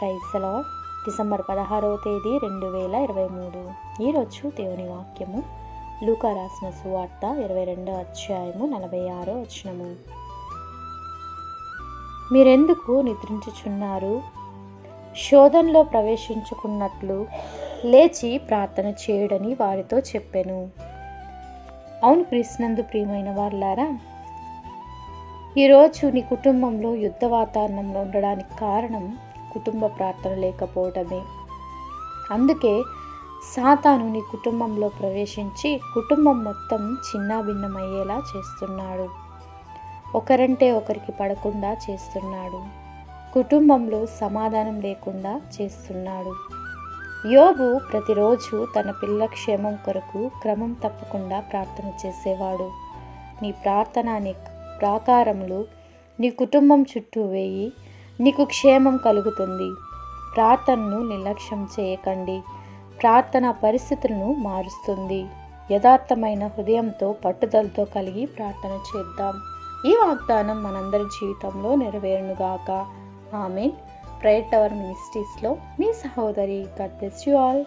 ప్రైసలో December పదహారవ తేదీ రెండు వేల ఇరవై మూడు. ఈరోజు దేవుని వాక్యము. లూకా రాసిన సువార్త ఇరవై రెండో అధ్యాయము నలభై ఆరో వచనము. మీరెందుకు నిద్రించుచున్నారు? శోధనలో ప్రవేశించుకున్నట్లు లేచి ప్రార్థన చేయడని వారితో చెప్పాను. అవును క్రీస్తునందు ప్రియమైన వాళ్ళారా ఈరోజు నీ కుటుంబంలో యుద్ధ వాతావరణంలో ఉండడానికి కారణం కుటుంబ ప్రార్థన లేకపోవడమే అందుకే సాతాను నీ కుటుంబంలో ప్రవేశించి కుటుంబం మొత్తం చిన్నాభిన్నమయ్యేలా చేస్తున్నాడు. ఒకరంటే ఒకరికి పడకుండా చేస్తున్నాడు. కుటుంబంలో సమాధానం లేకుండా చేస్తున్నాడు. యోబు ప్రతిరోజు తన పిల్ల క్షేమం కొరకు క్రమం తప్పకుండా ప్రార్థన చేసేవాడు. నీ ప్రార్థన నీ ప్రాకారములు నీ కుటుంబం చుట్టూ వేయి నీకు క్షేమం కలుగుతుంది. ప్రార్థనను నిర్లక్ష్యం చేయకండి. ప్రార్థన పరిస్థితులను మారుస్తుంది. యథార్థమైన హృదయంతో పట్టుదలతో కలిగి ప్రార్థన చేద్దాం. ఈ వాగ్దానం మనందరి జీవితంలో నెరవేరునుగాక. ఆమెన్. ప్రేయర్ టవర్ మినిస్ట్రీస్లో మీ సహోదరి గడ్ బ్లెస్ యు ఆల్.